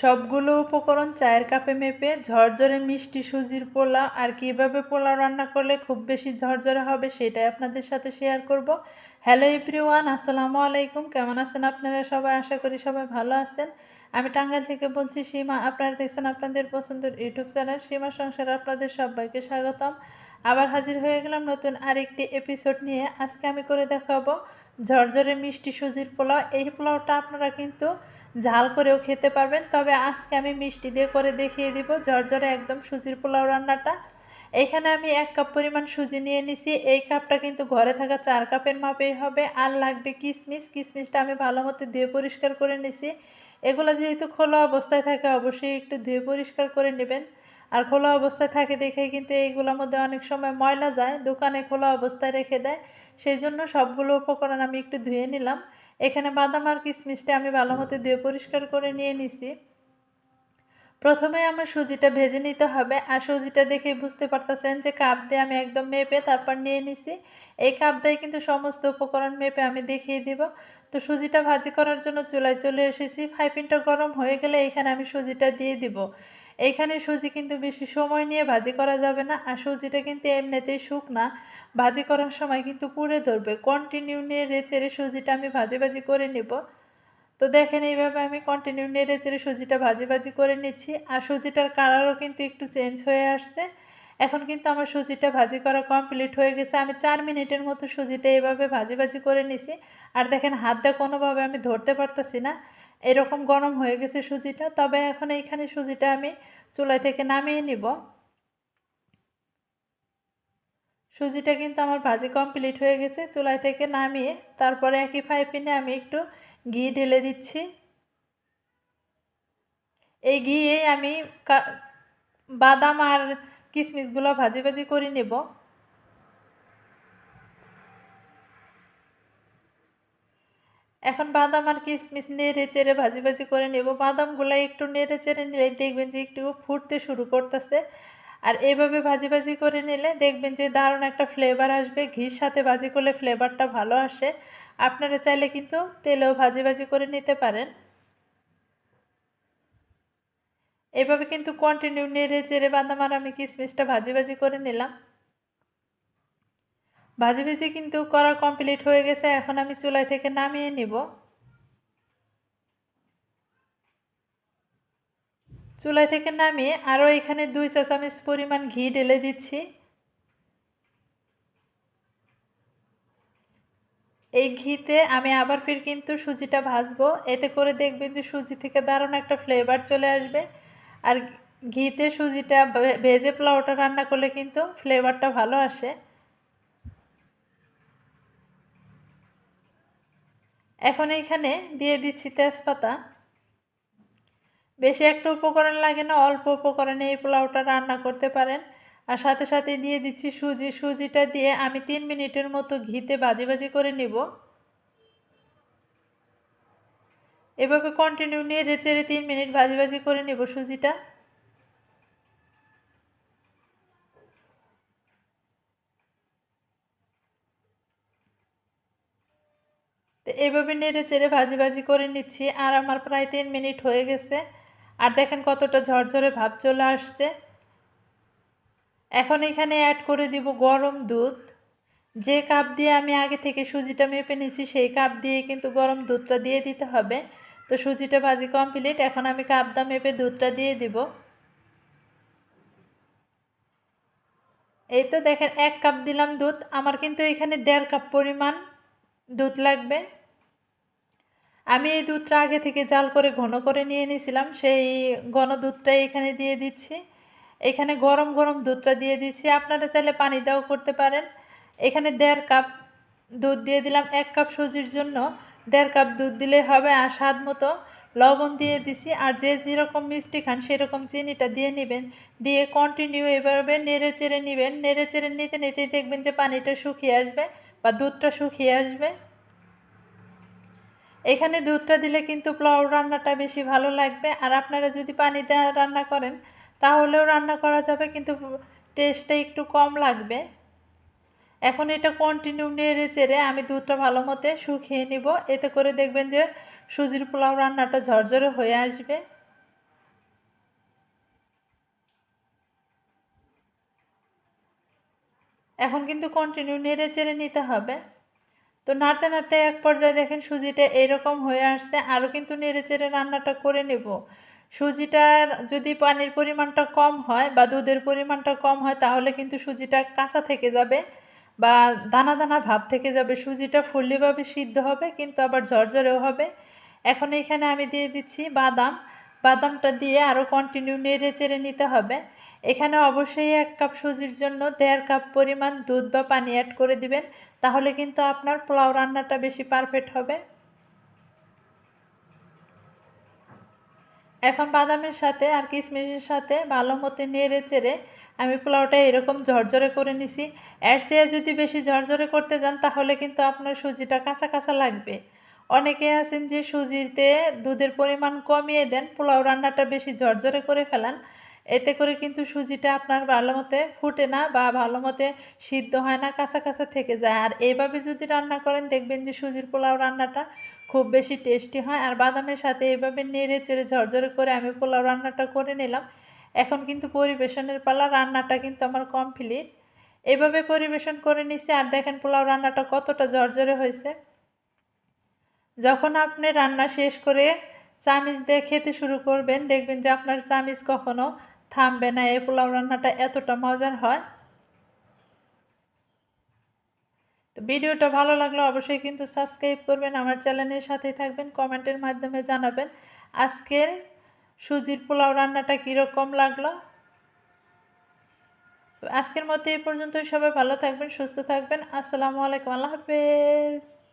সবগুলো উপকরণ চায়ের কাপে মেপে ঝরঝরে মিষ্টি সুজির পোলাও আর কীভাবে পোলাও রান্না করলে খুব বেশি ঝরঝরে হবে সেটাই আপনাদের সাথে শেয়ার করব। হ্যালো এভরিওয়ান আসসালামু আলাইকুম। কেমন আছেন আপনারা সবাই? আশা করি সবাই ভালো আছেন। আমি টাঙ্গাইল থেকে বলছি, সীমা, আপনারা দেখছেন আপনাদের পছন্দের ইউটিউব চ্যানেল সীমা সংসার আপনাদের সবাইকে স্বাগতম। আবার হাজির হয়ে গেলাম নতুন আরেকটি এপিসোড নিয়ে। আজকে আমি করে দেখাবো ঝরঝরে মিষ্টি সুজির পোলাও। এই পোলাওটা আপনারা কিন্তু ঝাল করেও খেতে পারবেন। তবে আজকে আমি মিষ্টি দিয়ে করে দেখিয়ে দিব। ঝরঝরে একদম সুজির পোলাও রান্নাটা। এখানে আমি এক কাপ পরিমাণ সুজি নিয়ে নিছি। এই কাপটা কিন্তু ঘরে থাকা চার কাপের মাপেই হবে। আর লাগবে কিশমিশ কিশমিশটা আমি ভালো মতো ধুয়ে পরিষ্কার করে নিছি। এগুলো যেহেতু খোলা অবস্থায় থাকে, অবশ্যই একটু ধুয়ে পরিষ্কার করে নেবেন। আর খোলা অবস্থায় থাকে দেখে কিন্তু এইগুলোর মধ্যে অনেক সময় ময়লা যায়। দোকানে খোলা অবস্থায় রেখে দেয়। সেই জন্য সবগুলো উপকরণ আমি একটু ধুয়ে নিলাম। এখানে বাদাম আর কিশমিশটা আমি ভালো মতো ধুয়ে পরিষ্কার করে নিয়ে নিছি। প্রথমে আমার সুজিটা ভেজে নিতে হবে। আর সুজিটা দেখে বুঝতে পারতেছেন যে কাপ দিয়ে আমি একদম মেপে তারপর নিয়ে নিছি। এই কাপ দিয়ে কিন্তু সমস্ত উপকরণ মেপে আমি দেখিয়ে দিব। তো সুজিটা ভাজি করার জন্য চুলায় চলে এসেছি। ফাইভ ফাইপিনটা গরম হয়ে গেলে এখানে আমি সুজিটা দিয়ে দিব। এইখানে সুজি কিন্তু বেশি সময় নিয়ে ভাজি করা যাবে না, আর সুজিটা কিন্তু এমনিতেই শুকনা। ভাজি করার সময় কিন্তু পুড়ে ধরবে। কন্টিনিউ নেড়ে চেড়ে সুজিটা আমি ভাজি ভাজি করে নেব। তো দেখেন এইভাবে আমি কন্টিনিউ নেড়ে চেড়ে সুজিটা ভাজি ভাজি করে নিচ্ছি, আর সুজিটার কালারও কিন্তু একটু চেঞ্জ হয়ে আসছে। এখন কিন্তু আমার সুজিটা ভাজি করা কমপ্লিট হয়ে গেছে। আমি চার মিনিটের মতো সুজিটা এইভাবে ভাজি ভাজি করে নিছি। আর দেখেন হাত দিয়ে কোনোভাবে আমি ধরতে পারতেছি না। এরকম গরম হয়ে গেছে সুজিটা, তবে এখন এইখানে সুজিটা আমি চুলাই থেকে নামিয়ে নিব। সুজিটা কিন্তু আমার ভাজি কমপ্লিট হয়ে গেছে চুলাই থেকে নামিয়ে তারপরে একই ফ্রাই প্যানে আমি একটু ঘি ঢেলে দিচ্ছি। এই ঘিয়ে আমি বাদাম আর কিশমিশগুলো ভাজি ভাজি করে নেব। এখন বাদাম আর কিশমিশ নেড়ে চেড়ে ভাজি ভাজি করে নেব। বাদামগুলো একটু নেড়ে চেড়ে নিলে দেখবেন যে একটু ফুটতে শুরু করতেছে। আর এভাবে ভাজি ভাজি করে নিলে দেখবেন যে দারুণ একটা ফ্লেভার আসবে। ঘির সাথে ভাজি করলে ফ্লেভারটা ভালো আসে। আপনারা চাইলে কিন্তু তেলেও ভাজি ভাজি করে নিতে পারেন। এভাবে কিন্তু কন্টিনিউ নেড়ে চেড়ে বাদাম আর আমি কিশমিশটা ভাজি ভাজি করে নিলাম। ভাজি ভেজি কিন্তু করা কমপ্লিট হয়ে গেছে, এখন আমি চুলাই থেকে নামিয়ে নিব। চুলাই থেকে নামিয়ে আরও এখানে দুই চা চামচ পরিমাণ ঘি ঢেলে দিচ্ছি। এই ঘিতে আমি আবার ফির কিন্তু সুজিটা ভাজবো, এতে করে দেখবেন যে সুজি থেকে দারুণ একটা ফ্লেভার চলে আসবে। আর ঘিতে সুজিটা ভেজে পোলাওটা রান্না করলে কিন্তু ফ্লেভারটা ভালো আসে। এখন এইখানে দিয়ে দিচ্ছি তেজপাতা। বেশি একটা উপকরণ লাগে না, অল্প উপকরণে এই পোলাওটা রান্না করতে পারেন। আর সাথে সাথে দিয়ে দিচ্ছি সুজি। সুজিটা দিয়ে আমি তিন মিনিটের মতো ঘিতে বাজি বাজি করে নিব। এভাবে কন্টিনিউ নিয়ে রেচেড়ে তিন মিনিট ভাজি ভাজি করে নেব সুজিটা। তো এইভাবে নেড়ে চেড়ে ভাজি ভাজি করে নিচ্ছি। আর আমার প্রায় তিন মিনিট হয়ে গেছে। আর দেখেন কতটা ঝরঝরে ভাব চলে আসছে। এখন এখানে অ্যাড করে দিব গরম দুধ। যে কাপ দিয়ে আমি আগে থেকে সুজিটা মেপে নিচ্ছি সেই কাপ দিয়ে কিন্তু গরম দুধটা দিয়ে দিতে হবে। তো সুজিটা ভাজি কমপ্লিট এখন আমি কাপ দা মেপে দুধটা দিয়ে দিব। এই তো দেখেন, এক কাপ দিলাম দুধ। আমার কিন্তু এখানে দেড় কাপ পরিমাণ দুধ লাগবে। আমি এই দুধটা আগে থেকে জাল করে ঘন করে নিয়ে নিয়েছিলাম। সেই ঘন দুধটাই এখানে দিয়ে দিচ্ছি। এখানে গরম গরম দুধটা দিয়ে দিচ্ছি। আপনারা চাইলে পানি দাও করতে পারেন। এখানে দেড় কাপ দুধ দিয়ে দিলাম। এক কাপ সুজির জন্য দেড় কাপ দুধ দিলে হবে আর স্বাদ মতো লবণ দিয়ে দিছি। আর যে যেরকম মিষ্টি খান সেরকম চিনিটা দিয়ে নেবেন। দিয়ে কন্টিনিউ এভাবে নেড়ে চেড়ে নেবেন। নেড়ে চেড়ে নিতে নিতেই দেখবেন যে পানিটা শুকিয়ে আসবে বা দুধটা শুকিয়ে আসবে। এখানে দুধটা দিলে কিন্তু পোলাও রান্নাটা বেশি ভালো লাগবে। আর আপনারা যদি পানিতে রান্না করেন, তাহলেও রান্না করা যাবে, কিন্তু টেস্টটা একটু কম লাগবে। এখন এটা কন্টিনিউ নেড়ে চেড়ে আমি দুধটা ভালো মতে শুকিয়ে নিব। এতে করে দেখবেন যে সুজির পোলাও রান্নাটা ঝরঝরে হয়ে আসবে। এখন কিন্তু কন্টিনিউ নেড়ে চেড়ে নিতে হবে। তো নাড়তে নাড়তে এক পর্যায়ে দেখেন সুজিটা এরকম হয়ে আসছে আরও কিন্তু নেড়ে চেড়ে রান্নাটা করে নেব। সুজিটার যদি পানির পরিমাণটা কম হয় বা দুধের পরিমাণটা কম হয়, তাহলে কিন্তু সুজিটা কাঁচা থেকে যাবে বা দানা দানা ভাব থেকে যাবে। সুজিটা ফুললিভাবে সিদ্ধ হবে, কিন্তু আবার ঝরঝরেও হবে। এখন এখানে আমি দিয়ে দিচ্ছি বাদাম। বাদামটা দিয়ে আরও কন্টিনিউ নেড়ে চেড়ে নিতে হবে। এখানে অবশ্যই এক কাপ সুজির জন্য দেড় কাপ পরিমাণ দুধ বা পানি অ্যাড করে দিবেন, তাহলে কিন্তু আপনার পোলাও রান্নাটা বেশি পারফেক্ট হবে। এখন বাদামের সাথে আর কিশমিশের সাথে ভালো মতো নেড়ে চেড়ে আমি পোলাওটা এরকম ঝরঝরে করে নিছি। এর চেয়ে যদি বেশি ঝরঝরে করতে যান, তাহলে কিন্তু আপনার সুজিটা কাঁচা কাঁচা লাগবে। অনেকে আছেন যে সুজিতে দুধের পরিমাণ কমিয়ে দেন, পোলাও রান্নাটা বেশি ঝরঝরে করে ফেলান। এতে করে কিন্তু সুজিটা আপনার ভালো মতে ফুটে না বা ভালো মতে সিদ্ধ হয় না, কাঁচা কাঁচা থেকে যায়। আর এইভাবে যদি রান্না করেন, দেখবেন যে সুজির পোলাও রান্নাটা খুব বেশি টেস্টি হয়। আর বাদামের সাথে এইভাবে নেড়ে চেড়ে ঝরঝরে করে আমি পোলাও রান্নাটা করে নিলাম। এখন কিন্তু পরিবেশনের পালা, রান্নাটা কিন্তু আমার কমপ্লিট। এভাবে পরিবেশন করে নিছি। আর দেখেন পোলাও রান্নাটা কতটা ঝরঝরে হয়েছে। যখন আপনি রান্না শেষ করে চামিচ দিয়ে খেতে শুরু করবেন, দেখবেন যে আপনার চামিচ কখনো থামবে না। এই পোলাও রান্নাটা এতটা মজার হয়। তো ভিডিওটা ভালো লাগলে অবশ্যই কিন্তু সাবস্ক্রাইব করবেন, আমার চ্যানেলের সাথেই থাকবেন, কমেন্টের মাধ্যমে জানাবেন আজকের সুজির পোলাও রান্নাটা কীরকম লাগল। আজকের মতো এই পর্যন্তই, সবাই ভালো থাকবেন, সুস্থ থাকবেন। আসসালামু আলাইকুম, আল্লাহ হাফেজ।